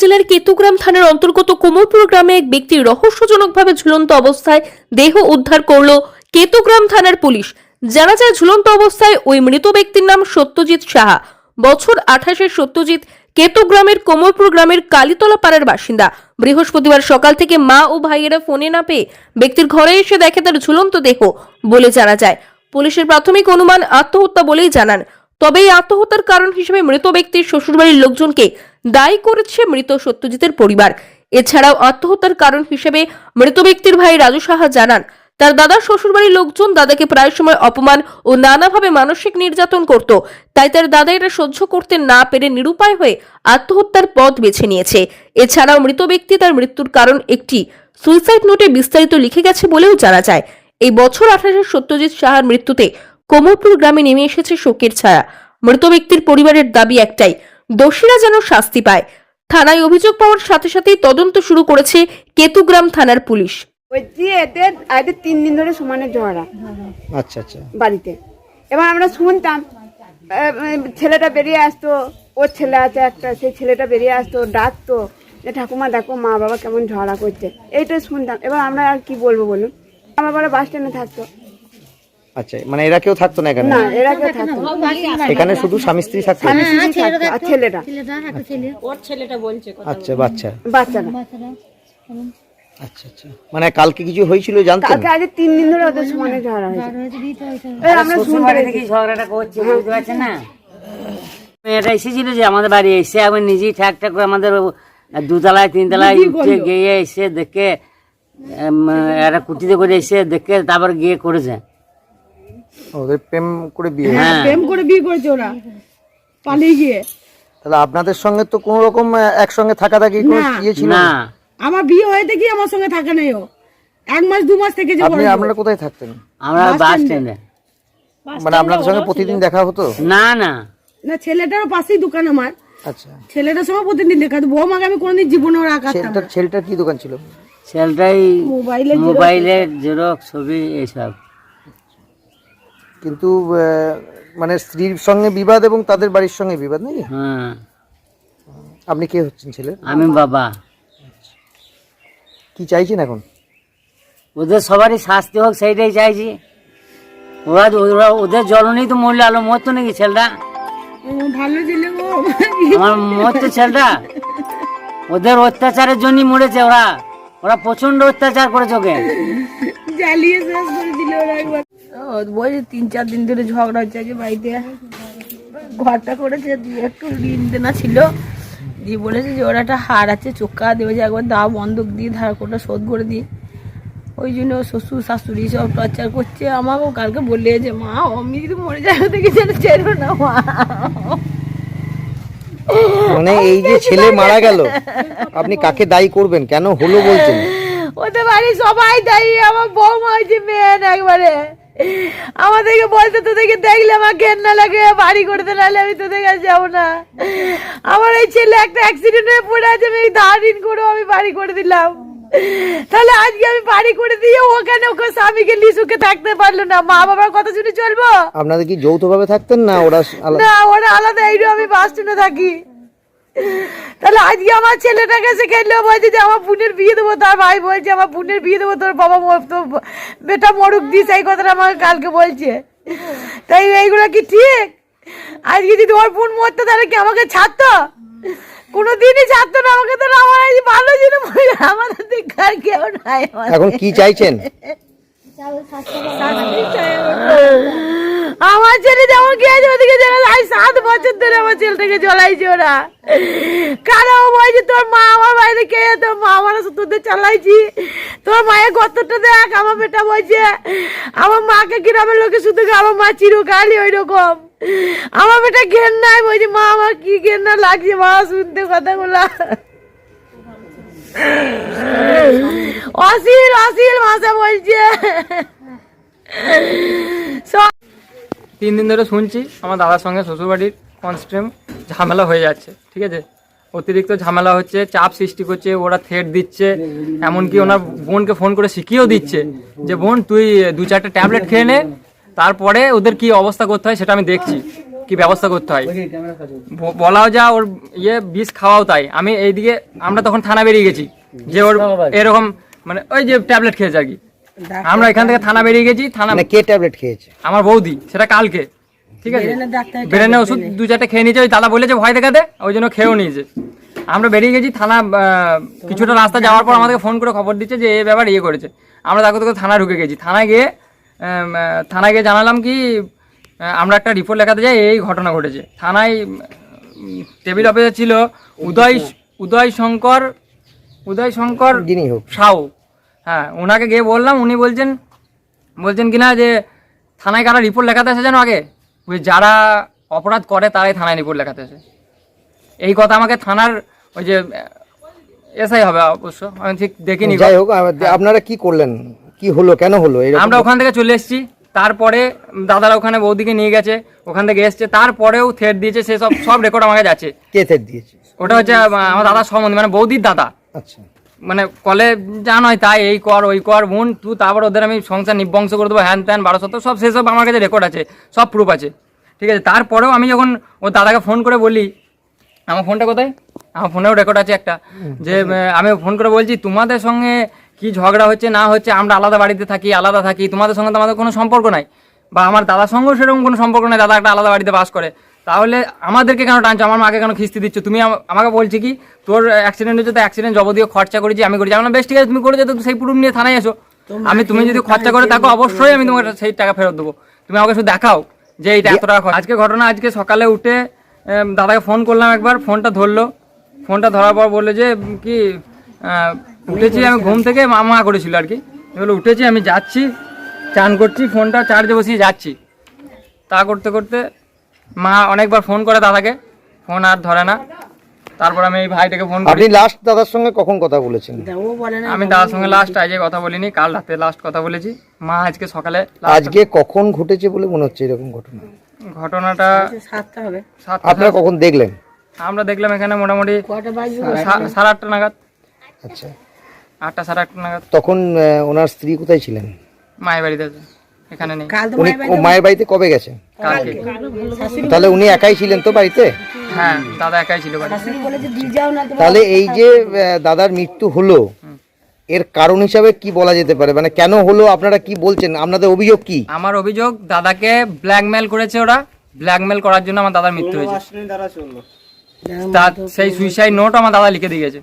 জেলার কেতুগ্রাম থানার অন্তর্গত কোমরপুর গ্রামে এক ব্যক্তি রহস্যজনকভাবে ঝুলন্ত অবস্থায় দেহ উদ্ধার করল কেতুগ্রাম থানার পুলিশ। জানা যায়, ঝুলন্ত অবস্থায় ওই মৃত ব্যক্তির নাম সত্যজিৎ সাহা। বছর আঠাশে সত্যজিৎ কেতুগ্রামের কোমরপুর গ্রামের কালীতলা পাড়ার বাসিন্দা। বৃহস্পতিবার সকাল থেকে মা ও ভাইয়েরা ফোনে না পেয়ে ব্যক্তির ঘরে এসে দেখে তার ঝুলন্ত দেহ বলে জানা যায়। পুলিশের প্রাথমিক অনুমান আত্মহত্যা বলেই জানান। তবে এই আত্মহত্যার কারণ হিসেবে মৃত ব্যক্তির শ্বশুরবাড়ির লোকজনকে দায়ী করেছে মৃত সত্যজিতের পরিবার। এছাড়াও আত্মহত্যার কারণ হিসেবে মৃত ব্যক্তির ভাই রাজু সাহা জানান, তার দাদা শ্বশুরবাড়ির লোকজন দাদাকে প্রায় সময় অপমান ও নানাভাবে মানসিক নির্যাতন করত। তাই তার দাদা এটা সহ্য করতে না পেরে নিরুপায় হয়ে আত্মহত্যার পথ বেছে নিয়েছে। এছাড়াও মৃত ব্যক্তি তার মৃত্যুর কারণ একটি সুইসাইড নোটে বিস্তারিত লিখে গেছে বলেও জানা যায়। এই বছর আঠাশে সত্যজিৎ সাহার মৃত্যুতে কোমরপুর গ্রামে নেমে এসেছে শোকের ছায়া। মৃত ব্যক্তির পরিবারের দাবি একটাই দোষীরা যেন শাস্তি পায়। থানায় অভিযোগ পাওয়ার সাথে সাথেই তদন্ত শুরু করেছে কেতুগ্রাম থানার পুলিশ। বলছি এদের এদের তিন দিন ধরে সমানে ঝগড়া আচ্ছা আচ্ছা। বাড়িতে। এবার আমরা শুনতাম ছেলেটা বেরিয়ে আসতো ওর ছেলে আছে একটা সেই ছেলেটা বেরিয়ে আসতো ডাকতো যে ঠাকুমা দেখো মা বাবা কেমন ঝগড়া করছে। এইটাই শুনতাম। এবার আমরা আর কি বলব বলুন? আমার বাবা বাস স্ট্যান্ডে থাকতো। আচ্ছা মানে এরা কেউ থাকতো না এখানে? না এরা কেউ থাকতো। এখানে শুধু স্বামী স্ত্রী থাকতো? আচ্ছা। বাচ্চা। আচ্ছা আচ্ছা। মানে কালকে কিছু হয়েছিল জানতেন? কালকে আজ তিন দিন ধরে ওদের সমানে ঝগড়া হয়েছে। আমরা শুনতে পেরেছি ঝগড়াটা করছে বুঝতে পারছেন না? মেয়েটা এসেছিল যে আমাদের বাড়ি এসে আবার নিজেই ঠাক ঠাক করে আমাদের দুতলায় তিনতলায় উঠে গিয়ে এসে দেখে একটা কুটিতে করে এসে দেখে তারপর গিয়ে করেছে। ওদের প্রেম করে বিয়ে হ্যাঁ প্রেম করে বিয়ে করেছে ওরা। পালিয়ে গিয়ে। তাহলে আপনাদের সঙ্গে তো কোনো রকম একসঙ্গে থাকা থাকি কোনো ইয়ে ছিল? না। আমার বিয়ে হয়েছে কি আমার সঙ্গে থাকা নেই ও। এক মাস দু মাস থেকে যে আপনি আপনারা কোথায় থাকতেন? আমরা বাস স্ট্যান্ডে। মানে আপনাদের সঙ্গে প্রতিদিন দেখা হতো? না না। না ছেলেটারও পাশেই দোকান আমার। আচ্ছা। ছেলেটার সঙ্গে প্রতিদিন দেখা তো বৌমাকে আমি কোনোদিন জীবনে ওর আঁকা ছেলেটার ছেলেটার কি দোকান ছিল? ছেলেটাই মোবাইলে মোবাইলের জেরক্স ছবি এইসব। কিন্তু মানে স্ত্রীর সঙ্গে বিবাদ এবং তাদের বাড়ির সঙ্গে বিবাদ নাকি? হ্যাঁ। আপনি কে হচ্ছেন ছেলে? আমি বাবা। কি চাইছেন এখন? ওদের সবারই শাস্তি হোক সেইটাই চাইছি। ওরা ওরা ওদের জলনেই তো মরলে আলো মরতো নাকি ছেলেটা? ভালো ছিল গো আমার মরতো ছেলেটা? ওদের অত্যাচারের জন্যই মরেছে ওরা। ওরা প্রচণ্ড অত্যাচার করেছে ওকে জ্বালিয়ে শেষ করে দিল ওরা একবার। বলছে তিন চার দিন ধরে ঝগড়া হচ্ছে আজকে বাড়িতে। ঘরটা করেছে দিয়ে একটু ঋণ দেনা ছিল। দিয়ে বলেছে যে ওরা একটা হার আছে চোখা দেবে যে একবার দাও বন্ধক দিয়ে ধার কোটা শোধ করে দিই। ওই জন্য ওর শ্বশুর শাশুড়ি সব টর্চার করছে। আমাকেও কালকে বললে যে মা আমি যদি মরে যাই দেখে যেন ছেড়ো না মা। মানে এই যে ছেলে মারা গেল আপনি কাকে দায়ী করবেন? কেন হলো বলছেন? ওদের বাড়ি সবাই দায়ী আমার বৌমা হয়েছে মেন একবারে। আমাদেরকে বলতে তোদেরকে দেখলে আমার ঘেন্না লাগে বাড়ি করতে নাহলে আমি তোদের কাছে যাব না। আমার এই ছেলে একটা অ্যাক্সিডেন্ট হয়ে পড়ে আছে আমি ধার ঋণ করে আমি বাড়ি করে দিলাম। তাহলে আজকে আমি বাড়ি করে দিয়ে ওখানে ওকে স্বামীকে লিসুকে থাকতে পারল না। মা বাবার কথা শুনে চলবো? আপনাদের কি যৌথভাবে থাকতেন না ওরা না ওরা আলাদা এই আমি বাস স্ট্যান্ডে থাকি। তাহলে আজকে আমার ছেলেটাকে এসে খেললে বলছে যে আমার বোনের বিয়ে দেবো তার ভাই বলছে আমার বোনের বিয়ে দেবো তোর বাবা তোর বেটা মরুক দিস এই কথাটা আমাকে কালকে বলছে। তাই এইগুলো কি ঠিক? আজকে যদি ওর বোন মরতো তাহলে কি আমাকে ছাড়তো? কোনোদিনই ছাড়তো না আমাকে তাহলে আমার এই ভালো ছিল আমাদের দিকে আর কেউ নাই। এখন কি চাইছেন? আমার। ছেলে যেমন গিয়েছে ওদিকে যেন আজ সাত বছর ধরে আমার ছেলেটাকে জ্বলাইছে ওরা। কারও বলছে তোর মা আমার বাড়িতে কে তোর মা আমার তোদের চালাইছি। তোর মায়ের গতটা দেখ আমার বেটা বলছে আমার মাকে গ্রামের লোকে শুধু আমার মা চিরকালই ওই রকম আমার বেটা ঘেন নাই বলছে, মা, আমার কি ঘেন্না লাগছে? মা, শুনতে কথাগুলা। অশিল অশিল ভাষা বলছে। তিন দিন ধরে শুনছি, আমার দাদার সঙ্গে শ্বশুরবাড়ির কনস্টেম ঝামেলা হয়ে যাচ্ছে, ঠিক আছে? অতিরিক্ত ঝামেলা হচ্ছে, চাপ সৃষ্টি করছে, ওরা থ্রেট দিচ্ছে, এমনকি ওনার বোনকে ফোন করে শিখিয়েও দিচ্ছে যে, বোন, তুই দু চারটে ট্যাবলেট খেয়ে নে তারপরে ওদের কি অবস্থা করতে হয় সেটা আমি দেখছি কি ব্যবস্থা করতে হয়। বলাও যা ওর ইয়ে বিষ খাওয়াও তাই। আমি এইদিকে আমরা তখন থানা বেরিয়ে গেছি যে ওর এরকম মানে ওই যে ট্যাবলেট খেয়েছে আর কি। আমরা এখান থেকে থানা বেরিয়ে গেছি থানা মানে কে ট্যাবলেট খেয়েছে? আমার বৌদি সেটা কালকে। ঠিক আছে? ব্রেনে ওষুধ দু চারটে খেয়ে নিয়েছে ওই দাদা বলেছে ভয় দেখাতে ওই জন্য খেয়েও নিয়েছে। আমরা বেরিয়ে গেছি থানা আহ, কিছুটা রাস্তা যাওয়ার পর আমাদেরকে ফোন করে খবর দিচ্ছে যে এই ব্যাপার ইয়ে করেছে। আমরা তাকে তোকে থানা ঢুকে গেছি। থানায় গিয়ে থানায় গিয়ে জানালাম কি আমরা একটা রিপোর্ট লেখাতে যাই এই ঘটনা ঘটেছে। থানায় টেবিল অফিসার ছিল উদয় উদয় শঙ্কর উদয় শঙ্কর যিনি হোক। সাউ। হ্যাঁ ওনাকে গিয়ে বললাম উনি বলছেন বলছেন কি না যে থানায় কারা রিপোর্ট লেখাতে আসে যেন আগে? ওই যারা অপরাধ করে তারাই থানায় রিপোর্ট লেখাতে আসে এই কথা আমাকে থানার ওই যে এসআই হবে অবশ্য আমি ঠিক দেখিনি যাই হোক আপনারা কি করলেন? কি হলো কেন হলো? আমরা ওখান থেকে চলে এসেছি তারপরে দাদারা ওখানে বৌদিকে নিয়ে গেছে ওখান থেকে এসছে তারপরেও থ্রেট দিয়েছে সে সব সব রেকর্ড আমাকে যাচ্ছে। কে থেট দিয়েছে? ওটা হচ্ছে আমার দাদার সম্বন্ধে মানে বৌদির দাদা। আচ্ছা। মানে কলে যা নয় তাই এই কর ওই কর বোন তুই তারপর ওদের আমি সংসার নিবংশ করে দেবো হ্যান ত্যান বারো শত সব সেসব আমার কাছে রেকর্ড আছে সব প্রুফ আছে। ঠিক আছে তারপরেও আমি যখন ও দাদাকে ফোন করে বলি আমার ফোনটা কোথায়? আমার ফোনেও রেকর্ড আছে একটা যে আমি ফোন করে বলছি তোমাদের সঙ্গে কি ঝগড়া হচ্ছে না হচ্ছে আমরা আলাদা বাড়িতে থাকি আলাদা থাকি তোমাদের সঙ্গে তো আমাদের কোনো সম্পর্ক নাই। বা আমার দাদার সঙ্গেও সেরকম কোনো সম্পর্ক নাই দাদা একটা আলাদা বাড়িতে বাস করে। তাহলে আমাদেরকে কেন টানছো? আমার মাকে কেন খিস্তি দিচ্ছ? তুমি আম- আমাকে বলছি কি তোর অ্যাক্সিডেন্ট হচ্ছে তো অ্যাক্সিডেন্ট যাবতীয় খরচা করেছি আমি করেছি। আমরা বেশ ঠিক আছে তুমি করেছ তো সেই প্রুফ নিয়ে থানায় এসো। আমি তুমি যদি খরচা করে থাকো অবশ্যই আমি তোমাকে সেই টাকা ফেরত দেবো। তুমি আমাকে শুধু দেখাও যে এইটা এত টাকা। আজকে ঘটনা আজকে সকালে উঠে দাদাকে ফোন করলাম একবার ফোনটা ধরলো। ফোনটা ধরার পর বলল যে কি উঠেছি আমি ঘুম থেকে মা মা করেছিল আর কি। বলে উঠেছি আমি যাচ্ছি চান করছি ফোনটা চার্জে বসিয়ে যাচ্ছি। তা করতে করতে মা অনেকবার ফোন করে দাদাকে ফোন আর ধরে না। তারপর আমি এই ভাইটাকে ফোন করি। আপনি লাস্ট দাদার সঙ্গে কখন কথা বলেছেন? আমি দাদার সঙ্গে লাস্ট আজকে কথা বলিনি কাল রাতে লাস্ট কথা বলেছি। মা আজকে সকালে আজকে কখন ঘটেছে বলে মনে হচ্ছে এরকম ঘটনা? ঘটনাটা সাতটা হবে। সাতটা আপনারা কখন দেখলেন? আমরা দেখলাম এখানে মোটামুটি সা- সাড়ে আটটা নাগাদ। আচ্ছা। আটটা সাড়ে আটটা নাগাদ। তখন আহ, ওনার স্ত্রী কোথায় ছিলেন? মায়ের বাড়িতে আছে এখানে নেই। উনি ও মায়ের বাড়িতে কবে কালকে। তাহলে উনি একাই ছিলেন তো বাড়িতে? হ্যাঁ দাদা একাই ছিল বাড়ি তাহলে এই যে আহ, দাদার মৃত্যু হলো এর কারণ হিসাবে কি বলা যেতে পারে? মানে কেন হলো? আপনারা কি বলছেন? আপনাদের অভিযোগ কি? আমার অভিযোগ দাদাকে ব্ল্যাকমেল করেছে ওরা। ব্ল্যাকমেল করার জন্য আমার দাদার মৃত্যু হয়েছে। তার সেই সুইসাইড নোট আমার দাদা লিখে দিয়ে গেছে।